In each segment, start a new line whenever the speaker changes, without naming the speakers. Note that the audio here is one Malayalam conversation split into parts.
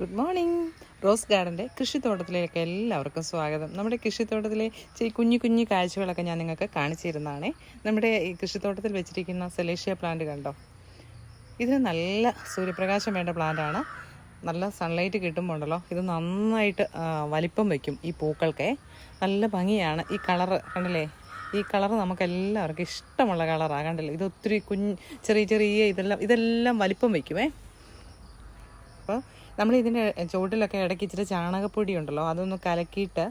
ഗുഡ് മോർണിംഗ് റോസ് ഗാർഡന്റെ കൃഷിത്തോട്ടത്തിലേക്ക് എല്ലാവർക്കും സ്വാഗതം. നമ്മുടെ കൃഷിത്തോട്ടത്തിലെ കുഞ്ഞു കുഞ്ഞു കാഴ്ചകളൊക്കെ ഞാൻ നിങ്ങൾക്ക് കാണിച്ചിരുന്നതാണ് നമ്മുടെ ഈ കൃഷിത്തോട്ടത്തിൽ വെച്ചിരിക്കുന്ന സെലേഷ്യ പ്ലാന്റ് കണ്ടോ? ഇതിന് നല്ല സൂര്യപ്രകാശം വേണ്ട പ്ലാന്റാണ് നല്ല സൺലൈറ്റ് കിട്ടുമ്പോണ്ടല്ലോ ഇത് നന്നായിട്ട് വലിപ്പം വയ്ക്കും ഈ പൂക്കൾക്ക്. നല്ല ഭംഗിയാണ്. ഈ കളറ് കണ്ടല്ലേ? ഈ കളർ നമുക്ക് എല്ലാവർക്കും ഇഷ്ടമുള്ള കളറാണ് കണ്ടല്ലോ? ഇത് ഒത്തിരി കുഞ്ഞ് ചെറിയ ചെറിയ ഇതെല്ലാം ഇതെല്ലാം വലിപ്പം വയ്ക്കുമേ അപ്പോൾ നമ്മൾ ഇതിന്റെ ചുവട്ടിലൊക്കെ ഇടയ്ക്ക് ഇച്ചിരി ചാണകപ്പൊടി ഉണ്ടല്ലോ അതൊന്ന് കലക്കിയിട്ട്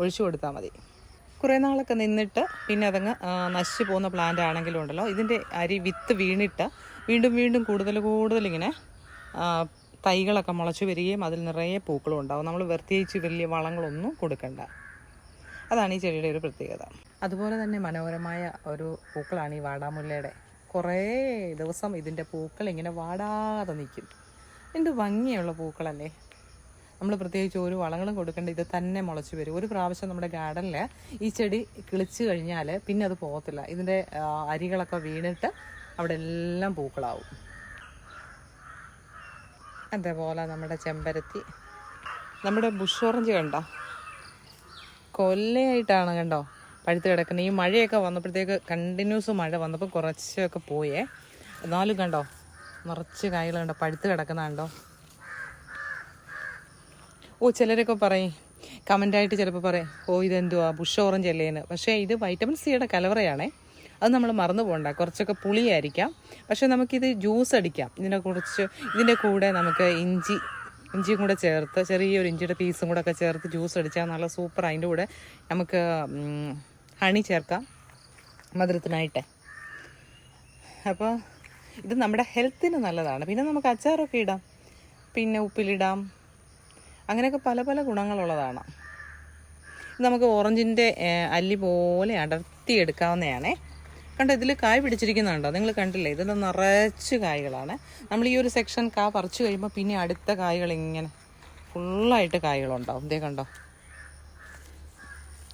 ഒഴിച്ചു കൊടുത്താൽ മതി. കുറേ നാളൊക്കെ നിന്നിട്ട് പിന്നെ അതങ്ങ് നശിച്ചു പോകുന്ന പ്ലാന്റ് ആണെങ്കിലും ഉണ്ടല്ലോ ഇതിന്റെ അരി വിത്ത് വീണിട്ട് വീണ്ടും വീണ്ടും കൂടുതൽ ഇങ്ങനെ തൈകളൊക്കെ മുളച്ചു വരികയും അതിൽ നിറയെ പൂക്കളും ഉണ്ടാവും. നമ്മൾ പ്രത്യേകിച്ച് വലിയ വളങ്ങളൊന്നും കൊടുക്കണ്ട. അതാണ് ഈ ചെടിയുടെ ഒരു പ്രത്യേകത. അതുപോലെ തന്നെ മനോഹരമായ ഒരു പൂക്കളാണ് ഈ വാടാമുല്ലയുടെ. കുറേ ദിവസം ഇതിന്റെ പൂക്കൾ ഇങ്ങനെ വാടാതെ നിൽക്കും. എന്ത് ഭംഗിയുള്ള പൂക്കളല്ലേ? നമ്മൾ പ്രത്യേകിച്ച് ഒരു വളങ്ങളും കൊടുക്കേണ്ട ഇത് തന്നെ മുളച്ച് വരും. ഒരു പ്രാവശ്യം നമ്മുടെ ഗാർഡനിൽ ഈ ചെടി കിളിച്ച് കഴിഞ്ഞാൽ പിന്നെ അത് പോകത്തില്ല. ഇതിന്റെ അരികളൊക്കെ വീണിട്ട് അവിടെ എല്ലാം പൂക്കളാവും. അതേപോലെ നമ്മുടെ ചെമ്പരത്തി. നമ്മുടെ ബുഷ് ഓറഞ്ച് കണ്ടോ? കൊല്ലയായിട്ടാണ് കണ്ടോ? പഴുത്ത് കിടക്കുന്നത്. ഈ മഴയൊക്കെ വന്നപ്പോഴത്തേക്ക് കണ്ടിന്യൂസ് മഴ വന്നപ്പോൾ കുറച്ചൊക്കെ പോയേ. എന്നാലും കണ്ടോ? നിറച്ച് കായ്കളുണ്ടോ പഴുത്ത് കിടക്കുന്ന കണ്ടോ? ഓ ചിലരൊക്കെ പറയും കമന്റായിട്ട് ചിലപ്പോൾ പറയും ഓ ഇതെന്തുവാ? ബുഷ് ഓറഞ്ച് അല്ലേന്ന് പക്ഷേ ഇത് വൈറ്റമിൻ സിയുടെ കലവറയാണേ. അത് നമ്മൾ മറന്നു പോകണ്ട. കുറച്ചൊക്കെ പുളിയായിരിക്കാം. പക്ഷേ നമുക്കിത് ജ്യൂസ് അടിക്കാം. ഇതിനെ കുറച്ച് ഇതിന്റെ കൂടെ നമുക്ക് ഇഞ്ചി ഇഞ്ചിയും കൂടെ ചേർത്ത് ചെറിയൊരു ഇഞ്ചിയുടെ പീസും കൂടെ ഒക്കെ ചേർത്ത് ജ്യൂസ് അടിച്ചാൽ നല്ല സൂപ്പർ അതിന്റെ കൂടെ നമുക്ക് ഹണി ചേർക്കാം. മധുരത്തിനായിട്ട്. അപ്പോൾ ഇത് നമ്മുടെ ഹെൽത്തിന് നല്ലതാണ്. പിന്നെ നമുക്ക് അച്ചാറൊക്കെ ഇടാം. പിന്നെ ഉപ്പിലിടാം. അങ്ങനെയൊക്കെ പല പല ഗുണങ്ങളുള്ളതാണ്. നമുക്ക് ഓറഞ്ചിന്റെ അല്ലി പോലെ അടർത്തി എടുക്കാവുന്നതാണേ കണ്ടോ ഇതിൽ കായ് പിടിച്ചിരിക്കുന്നുണ്ടോ? നിങ്ങൾ കണ്ടില്ലേ? ഇതിൽ നിറച്ച് കായ്കളാണ്. നമ്മൾ ഈ ഒരു സെക്ഷൻ കാ പറിച്ചു കഴിയുമ്പോൾ പിന്നെ അടുത്ത കായ്കൾ ഇങ്ങനെ ഫുള്ളായിട്ട് കായ്കളുണ്ടാവും. ഇതേ കണ്ടോ?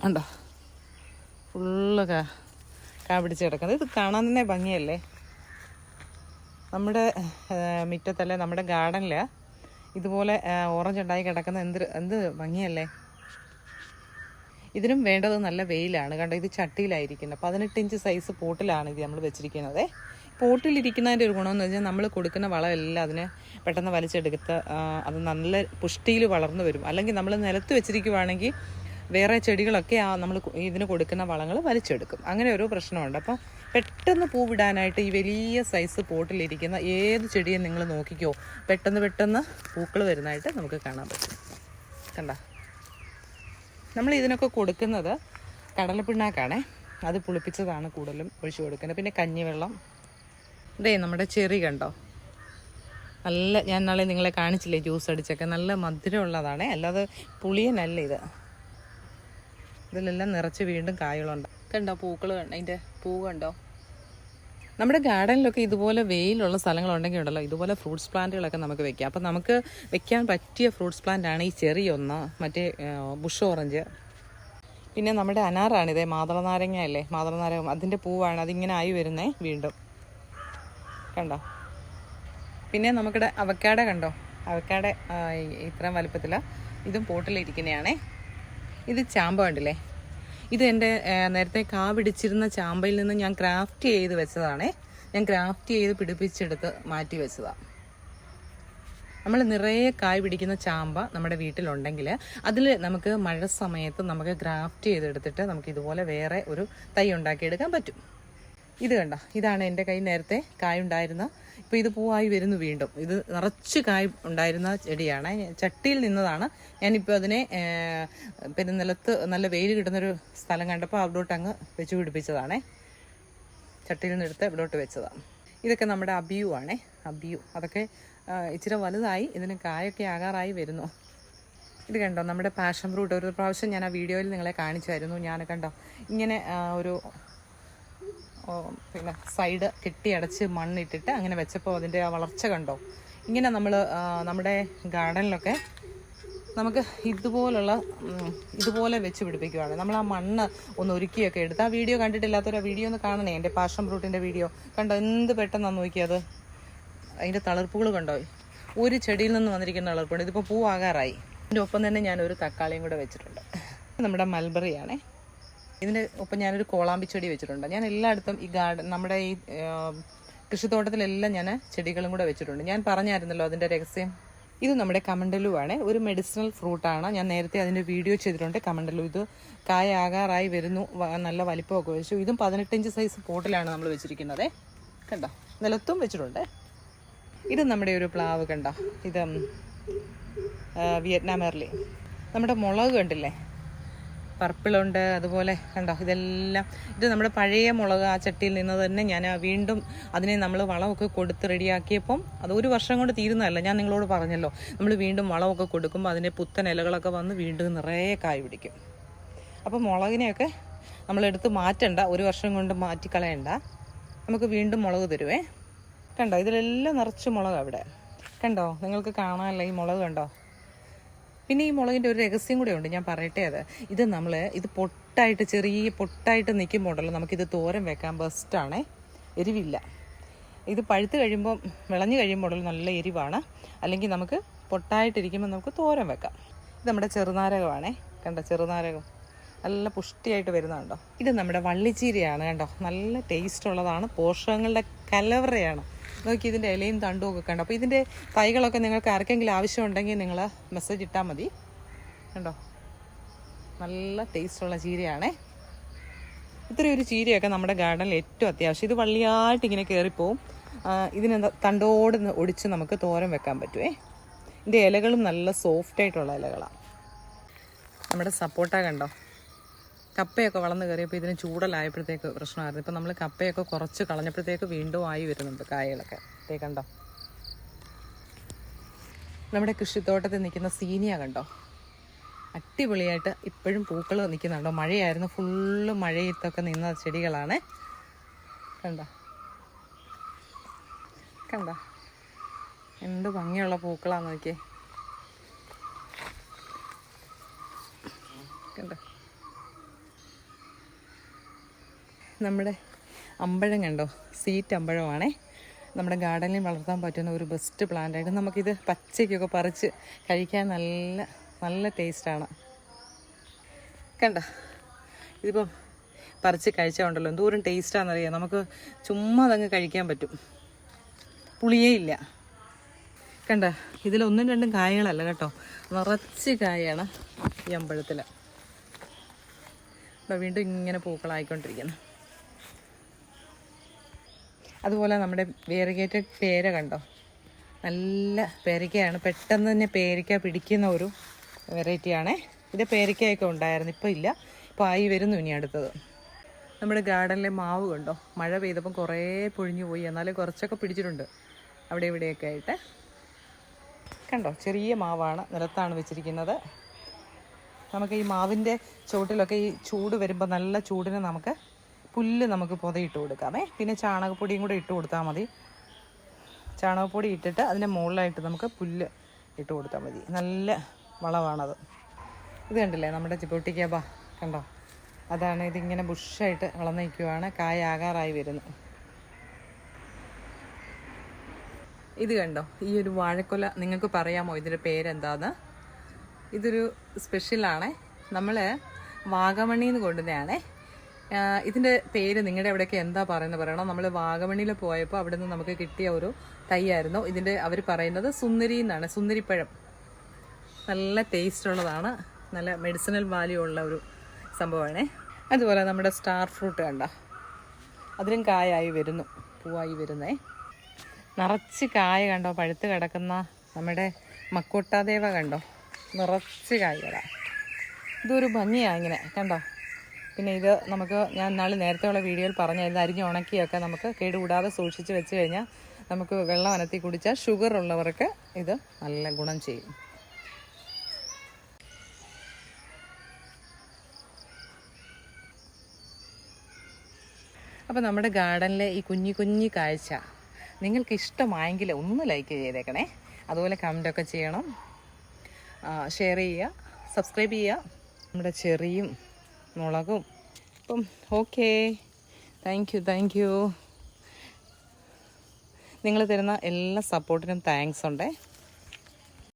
ഉണ്ടോ ഫുള്ള് കാ കാ പിടിച്ച് കിടക്കുന്നത്. ഇത് കാണാൻ തന്നെ ഭംഗിയല്ലേ? നമ്മുടെ മുറ്റത്തല്ല നമ്മുടെ ഗാർഡനിൽ ഇതുപോലെ ഓറഞ്ച് ഉണ്ടായി കിടക്കുന്ന എന്ത് എന്ത് ഭംഗിയല്ലേ? ഇതിനും വേണ്ടത് നല്ല വെയിലാണ്. കണ്ടോ ഇത് ചട്ടിയിലായിരിക്കുന്നത്. പതിനെട്ട് ഇഞ്ച് സൈസ് പോട്ടിലാണ് ഇത് നമ്മൾ വെച്ചിരിക്കുന്നത്. പോട്ടിലിരിക്കുന്നതിന്റെ ഒരു ഗുണമെന്ന് വെച്ചാൽ നമ്മൾ കൊടുക്കുന്ന വളമെല്ലാം അതിനെ പെട്ടെന്ന് വലിച്ചെടുത്ത് അത് നല്ല പുഷ്ടിയിൽ വളർന്നു വരും. അല്ലെങ്കിൽ നമ്മൾ നിലത്ത് വെച്ചിരിക്കുവാണെങ്കിൽ വേറെ ചെടികളൊക്കെ ആ നമ്മൾ ഇതിന് കൊടുക്കുന്ന വളങ്ങൾ വലിച്ചെടുക്കും. അങ്ങനെ ഒരു പ്രശ്നമുണ്ട്. അപ്പം പെട്ടെന്ന് പൂവിടാനായിട്ട് ഈ വലിയ സൈസ് പോട്ടിലിരിക്കുന്ന ഏത് ചെടിയും നിങ്ങൾ നോക്കിക്കോ പെട്ടെന്ന് പെട്ടെന്ന് പൂക്കൾ വരുന്നതായിട്ട് നമുക്ക് കാണാൻ പറ്റും. കണ്ട? നമ്മൾ ഇതിനൊക്കെ കൊടുക്കുന്നത് കടലപ്പിണ്ണാക്കാണേ. അത് പുളിപ്പിച്ചതാണ് കൂടുതലും ഒഴിച്ചു കൊടുക്കുന്നത്. പിന്നെ കഞ്ഞിവെള്ളം. ഇതേ നമ്മുടെ ചെറി കണ്ടോ? നല്ല ഞാൻ നാളെ നിങ്ങളെ കാണിച്ചില്ലേ ജ്യൂസ് അടിച്ചൊക്കെ. നല്ല മധുരമുള്ളതാണേ. അല്ലാതെ പുളിയനല്ല ഇത്. ഇതിലെല്ലാം നിറച്ച് വീണ്ടും കായകളുണ്ട്. കണ്ടോ പൂക്കൾ അതിന്റെ പൂ കണ്ടോ? നമ്മുടെ ഗാർഡനിലൊക്കെ ഇതുപോലെ വെയിലുള്ള സ്ഥലങ്ങളുണ്ടെങ്കിൽ ഉണ്ടല്ലോ ഇതുപോലെ ഫ്രൂട്ട്സ് പ്ലാന്റുകളൊക്കെ നമുക്ക് വെക്കാം. അപ്പം നമുക്ക് വെക്കാൻ പറ്റിയ ഫ്രൂട്ട്സ് പ്ലാന്റ് ആണ് ഈ ചെറി ഒന്ന് മറ്റേ ബുഷ് ഓറഞ്ച്. പിന്നെ നമ്മുടെ അനാറാണിത് മാതള നാരങ്ങ അല്ലേ? മാതള നാരങ്ങ അതിന്റെ പൂവാണ്. അതിങ്ങനെ ആയി വരുന്നേ വീണ്ടും. കണ്ടോ? പിന്നെ നമുക്കിടെ അവക്കാട കണ്ടോ? അവക്കാട ഇത്രയും വലുപ്പത്തിൽ ഇതും പോട്ടിലിരിക്കുന്നതാണേ ഇത് ചാമ്പ കണ്ടില്ലേ? ഇത് എന്റെ നേരത്തെ കാവിടിച്ചിരുന്ന ചാമ്പയിൽ നിന്ന് ഞാൻ ക്രാഫ്റ്റ് ചെയ്ത് വെച്ചതാണേ. ഞാൻ ക്രാഫ്റ്റ് ചെയ്ത് പിടിപ്പിച്ചെടുത്ത് മാറ്റി വെച്ചതാണ് നമ്മൾ നിറയെ കായ് പിടിക്കുന്ന ചാമ്പ നമ്മുടെ വീട്ടിലുണ്ടെങ്കിൽ അതിൽ നമുക്ക് മഴ സമയത്ത് നമുക്ക് ഗ്രാഫ്റ്റ് ചെയ്തെടുത്തിട്ട് നമുക്ക് ഇതുപോലെ വേറെ ഒരു തൈ ഉണ്ടാക്കിയെടുക്കാൻ പറ്റും. ഇത് കണ്ട? ഇതാണ് എന്റെ കൈ നേരത്തെ കായ് ഉണ്ടായിരുന്ന ഇപ്പോൾ ഇത് പൂവായി വരുന്നു വീണ്ടും. ഇത് നിറച്ച് കായ് ഉണ്ടായിരുന്ന ചെടിയാണ്. ചട്ടിയിൽ നിന്നതാണ് ഞാനിപ്പോൾ അതിനെ പിന്നെ നിലത്ത് നല്ല വെയിൽ കിട്ടുന്നൊരു സ്ഥലം കണ്ടപ്പോൾ അവിടോട്ട് അങ്ങ് വെച്ച് പിടിപ്പിച്ചതാണേ. ചട്ടിയിൽ നിന്നെടുത്ത് ഇവിടോട്ട് വെച്ചതാണ് ഇതൊക്കെ നമ്മുടെ അബിയു ആണേ. അബിയു. അതൊക്കെ ഇച്ചിരി വലുതായി. ഇതിന് കായൊക്കെ ആകാറായി വരുന്നു. ഇത് കണ്ടോ? നമ്മുടെ പാഷൻ ഫ്രൂട്ട്. ഒരു പ്രാവശ്യം ഞാൻ ആ വീഡിയോയിൽ നിങ്ങളെ കാണിച്ചായിരുന്നു. ഞാൻ കണ്ടോ? ഇങ്ങനെ ഒരു പിന്നെ സൈഡ് കെട്ടിയടച്ച് മണ്ണിട്ടിട്ട് അങ്ങനെ വെച്ചപ്പോൾ അതിന്റെ ആ വളർച്ച കണ്ടോ? ഇങ്ങനെ നമ്മൾ നമ്മുടെ ഗാർഡനിലൊക്കെ നമുക്ക് ഇതുപോലുള്ള ഇതുപോലെ വെച്ച് പിടിപ്പിക്കുവാണ്. നമ്മൾ ആ മണ്ണ് ഒന്ന് ഒരുക്കിയൊക്കെ എടുത്ത്. ആ വീഡിയോ കണ്ടിട്ടില്ലാത്തൊരു ആ വീഡിയോ ഒന്ന് കാണണേ. എന്റെ പാഷൻ ഫ്രൂട്ടിന്റെ വീഡിയോ. കണ്ടോ എന്ത് പെട്ടെന്നാണ് നോക്കിയത്? അതിന്റെ തളിർപ്പുകൾ കണ്ടോ? ഒരു ചെടിയിൽ നിന്ന് വന്നിരിക്കുന്ന തളിർപ്പുണ്ട്. ഇതിപ്പോൾ പൂവാകാറായി. അതിന്റെ ഒപ്പം തന്നെ ഞാനൊരു തക്കാളിയും കൂടെ വെച്ചിട്ടുണ്ട്. നമ്മുടെ മൽബറിയാണേ. ഇതിന്റെ ഒപ്പം ഞാനൊരു കോളാമ്പി ചെടി വെച്ചിട്ടുണ്ട്. ഞാൻ എല്ലായിടത്തും ഈ ഗാർഡൻ നമ്മുടെ ഈ കൃഷിത്തോട്ടത്തിലെല്ലാം ഞാൻ ചെടികളും കൂടെ വെച്ചിട്ടുണ്ട്. ഞാൻ പറഞ്ഞായിരുന്നല്ലോ അതിന്റെ രഹസ്യം. ഇത് നമ്മുടെ കമണ്ടലു ആണ്. ഒരു മെഡിസിനൽ ഫ്രൂട്ടാണ് ഞാൻ നേരത്തെ അതിന്റെ വീഡിയോ ചെയ്തിട്ടുണ്ട്. കമണ്ടലു ഇത് കായ ആകാറായി വരുന്നു. നല്ല വലിപ്പമൊക്കെ വെച്ചു. ഇതും പതിനെട്ടിഞ്ച് സൈസ് പോട്ടിലാണ് നമ്മൾ വെച്ചിരിക്കുന്നത്. കണ്ടോ? നിലത്തും വെച്ചിട്ടുണ്ട്. ഇത് നമ്മുടെ ഒരു പ്ലാവ് കണ്ടോ? ഇത് വിയറ്റ്നാം എർലി. നമ്മുടെ മുളക് കണ്ടില്ലേ? പർപ്പിളുണ്ട് അതുപോലെ കണ്ടോ ഇതെല്ലാം. ഇത് നമ്മുടെ പഴയ മുളക് ആ ചട്ടിയിൽ നിന്ന് തന്നെ ഞാൻ വീണ്ടും അതിനെ നമ്മൾ വളമൊക്കെ കൊടുത്ത് റെഡിയാക്കിയപ്പം അത് ഒരു വർഷം കൊണ്ട് തീരുന്നതല്ല ഞാൻ നിങ്ങളോട് പറഞ്ഞല്ലോ. നമ്മൾ വീണ്ടും വളമൊക്കെ കൊടുക്കുമ്പോൾ അതിന്റെ പുത്തൻ ഇലകളൊക്കെ വന്ന് വീണ്ടും നിറയെ കായ് പിടിക്കും. അപ്പോൾ മുളകിനെയൊക്കെ നമ്മളെടുത്ത് മാറ്റണ്ട ഒരു വർഷം കൊണ്ട് മാറ്റിക്കളയണ്ട. നമുക്ക് വീണ്ടും മുളക് തരുവേ. കണ്ടോ ഇതിലെല്ലാം നിറച്ച് മുളക് അവിടെ കണ്ടോ നിങ്ങൾക്ക് കാണാനല്ല ഈ മുളക് കണ്ടോ? പിന്നെ ഈ മുളകിന്റെ ഒരു രഹസ്യം കൂടെ ഉണ്ട്. ഞാൻ പറയട്ടെ അത്. ഇത് നമ്മൾ ഇത് പൊട്ടായിട്ട് ചെറിയ പൊട്ടായിട്ട് നിൽക്കുമ്പോണ്ടല്ലോ നമുക്കിത് തോരൻ വെക്കാൻ ബെസ്റ്റാണേ എരിവില്ല. ഇത് പഴുത്ത് കഴിയുമ്പോൾ വിളഞ്ഞ് കഴിയുമ്പോഴല്ലോ നല്ല എരിവാണ്. അല്ലെങ്കിൽ നമുക്ക് പൊട്ടായിട്ടിരിക്കുമ്പോൾ നമുക്ക് തോരൻ വെക്കാം. ഇത് നമ്മുടെ ചെറുനാരകമാണേ. കണ്ട ചെറുനാരകം? നല്ല പുഷ്ടിയായിട്ട് വരുന്നുണ്ടോ ഇത് നമ്മുടെ വള്ളിച്ചീരയാണ് കണ്ടോ? നല്ല ടേസ്റ്റ് ഉള്ളതാണ്. പോഷകങ്ങളുടെ കലവറയാണ്. നോക്കി ഇതിന്റെ ഇലയും തണ്ടും ഒക്കെ കണ്ടോ? അപ്പോൾ ഇതിന്റെ തൈകളൊക്കെ നിങ്ങൾക്ക് ആർക്കെങ്കിലും ആവശ്യമുണ്ടെങ്കിൽ നിങ്ങൾ മെസ്സേജ് ഇട്ടാൽ മതി. കണ്ടോ? നല്ല ടേസ്റ്റുള്ള ചീരയാണേ. ഇത്രയും ഒരു ചീരയൊക്കെ നമ്മുടെ ഗാർഡനിൽ ഏറ്റവും അത്യാവശ്യം. ഇത് വള്ളിയായിട്ട് ഇങ്ങനെ കയറിപ്പോവും ഇതിന് തണ്ടോട് ഒടിച്ച് നമുക്ക് തോരൻ വെക്കാൻ പറ്റുമേ ഇതിന്റെ ഇലകളും നല്ല സോഫ്റ്റായിട്ടുള്ള ഇലകളാണ് നമ്മുടെ സപ്പോട്ട കണ്ടോ? കപ്പയൊക്കെ വളർന്നു കയറിയപ്പോൾ ഇതിന് ചൂടലായപ്പോഴത്തേക്ക് പ്രശ്നമായിരുന്നു. ഇപ്പം നമ്മൾ കപ്പയൊക്കെ കുറച്ച് കളഞ്ഞപ്പോഴത്തേക്ക് വീണ്ടും ആയി വരുന്നുണ്ട് കായകളൊക്കെ. ദേ കണ്ടോ? നമ്മുടെ കൃഷിത്തോട്ടത്തിൽ നിൽക്കുന്ന സീനിയ കണ്ടോ? അടിപൊളിയായിട്ട് ഇപ്പോഴും പൂക്കൾ നിൽക്കുന്നുണ്ടോ? മഴയായിരുന്നു. ഫുള്ള് മഴയത്തൊക്കെ നിന്ന ചെടികളാണ്. കണ്ടോ? കണ്ടോ? എന്ത് ഭംഗിയുള്ള പൂക്കളാണ് നോക്കിയേ. കണ്ടോ? നമ്മുടെ അമ്പഴം കണ്ടോ? സീറ്റ് അമ്പഴമാണേ. നമ്മുടെ ഗാർഡനിൽ വളർത്താൻ പറ്റുന്ന ഒരു ബെസ്റ്റ് പ്ലാന്റ് ആയിട്ട് നമുക്കിത് പച്ചയ്ക്കൊക്കെ പറിച്ച് കഴിക്കാൻ നല്ല നല്ല ടേസ്റ്റാണ് കണ്ട? ഇതിപ്പം പറിച്ച് കഴിച്ചാൽ എന്തോരം ടേസ്റ്റാണെന്നറിയാം നമുക്ക് ചുമ്മാ അതങ്ങ് കഴിക്കാൻ പറ്റും. പുളിയേ ഇല്ല. കണ്ട? ഇതിലൊന്നും രണ്ടും കായകളല്ല കേട്ടോ. നിറച്ച് കായാണ് ഈ അമ്പഴത്തിൽ വീണ്ടും ഇങ്ങനെ പൂക്കളായിക്കൊണ്ടിരിക്കുന്നു. അതുപോലെ നമ്മുടെ വേറുകേറ്റ പേര കണ്ടോ? നല്ല പേരയ്ക്കയാണ്. പെട്ടെന്ന് തന്നെ പേരയ്ക്ക പിടിക്കുന്ന ഒരു വെറൈറ്റിയാണേ ഇത് പേരയ്ക്കയൊക്കെ ഉണ്ടായിരുന്നു. ഇപ്പോൾ ഇല്ല. ഇപ്പോൾ ആയി വരുന്നു ഇനി അടുത്തത്. നമ്മുടെ ഗാർഡനിലെ മാവ് കണ്ടോ? മഴ പെയ്തപ്പം കുറേ പൊഴിഞ്ഞു പോയി. എന്നാലും കുറച്ചൊക്കെ പിടിച്ചിട്ടുണ്ട്. അവിടെ ഇവിടെയൊക്കെ ആയിട്ട്. കണ്ടോ? ചെറിയ മാവാണ് നിലത്താണ് വെച്ചിരിക്കുന്നത്. നമുക്ക് ഈ മാവിന്റെ ചുവട്ടിലൊക്കെ ഈ ചൂട് വരുമ്പോൾ നല്ല ചൂടിനെ നമുക്ക് പുല്ല് നമുക്ക് പുതയിട്ട് കൊടുക്കാമേ. പിന്നെ ചാണകപ്പൊടിയും കൂടെ ഇട്ട് കൊടുത്താൽ മതി. ചാണകപ്പൊടി ഇട്ടിട്ട് അതിന്റെ മുകളിലായിട്ട് നമുക്ക് പുല്ല് ഇട്ട് കൊടുത്താൽ മതി. നല്ല വളമാണത് ഇത് കണ്ടില്ലേ നമ്മുടെ ചിപ്പൊട്ടിക്കാ കണ്ടോ? അതാണ് ഇതിങ്ങനെ ബുഷായിട്ട് വളർന്നു നിൽക്കുവാണ് കായ ആകാറായി വരുന്നു. ഇത് കണ്ടോ? ഈ ഒരു വാഴക്കൊല നിങ്ങൾക്ക് പറയാമോ? ഇതിന്റെ പേരെന്താന്ന്? ഇതൊരു സ്പെഷ്യലാണേ നമ്മൾ വാഗമണിന്ന് കൊണ്ടുവന്നതാണേ. ഇതിന്റെ പേര് നിങ്ങളുടെ അവിടെയൊക്കെ എന്താ പറയുന്നത് പറയണം. നമ്മൾ വാഗമണിയിൽ പോയപ്പോൾ അവിടെ നിന്ന് നമുക്ക് കിട്ടിയ ഒരു തൈയായിരുന്നു. ഇതിന്റെ അവർ പറയുന്നത് സുന്ദരി എന്നാണ്. സുന്ദരിപ്പഴം. നല്ല ടേസ്റ്റ് ഉള്ളതാണ്. നല്ല മെഡിസിനൽ വാല്യൂ ഉള്ള ഒരു സംഭവമാണേ അതുപോലെ നമ്മുടെ സ്റ്റാർ ഫ്രൂട്ട് കണ്ട. അതിലും കായായി വരുന്നു. പൂവായി വരുന്നേ. നിറച്ച് കായ കണ്ടോ? പഴുത്ത് കിടക്കുന്ന നമ്മുടെ മക്കോട്ടാദേവ കണ്ടോ? നിറച്ച് കായ്കളാ. ഇതൊരു ഭംഗിയാണ് ഇങ്ങനെ. കണ്ടോ? പിന്നെ ഇത് നമുക്ക് ഞാൻ നാളെ നേരത്തെ ഉള്ള വീഡിയോയിൽ പറഞ്ഞായിരുന്നു അരിഞ്ഞ് ഉണക്കിയൊക്കെ നമുക്ക് കേടുകൂടാതെ സൂക്ഷിച്ച് വെച്ച് കഴിഞ്ഞാൽ നമുക്ക് വെള്ളം അനത്തി കുടിച്ചാൽ ഷുഗർ ഉള്ളവർക്ക് ഇത് നല്ല ഗുണം ചെയ്യും. അപ്പോൾ നമ്മുടെ ഗാർഡനിലെ ഈ കുഞ്ഞി കുഞ്ഞി കാഴ്ച നിങ്ങൾക്ക് ഇഷ്ടമായെങ്കിൽ ഒന്ന് ലൈക്ക് ചെയ്തേക്കണേ. അതുപോലെ കമന്റൊക്കെ ചെയ്യണം. ഷെയർ ചെയ്യുക സബ്സ്ക്രൈബ് ചെയ്യുക. നമ്മുടെ ചെറിയും മുളകും. അപ്പം okay. Thank you thank you നിങ്ങൾ തരുന്ന എല്ലാ സപ്പോർട്ടിനും താങ്ക്സ് ഉണ്ടേ.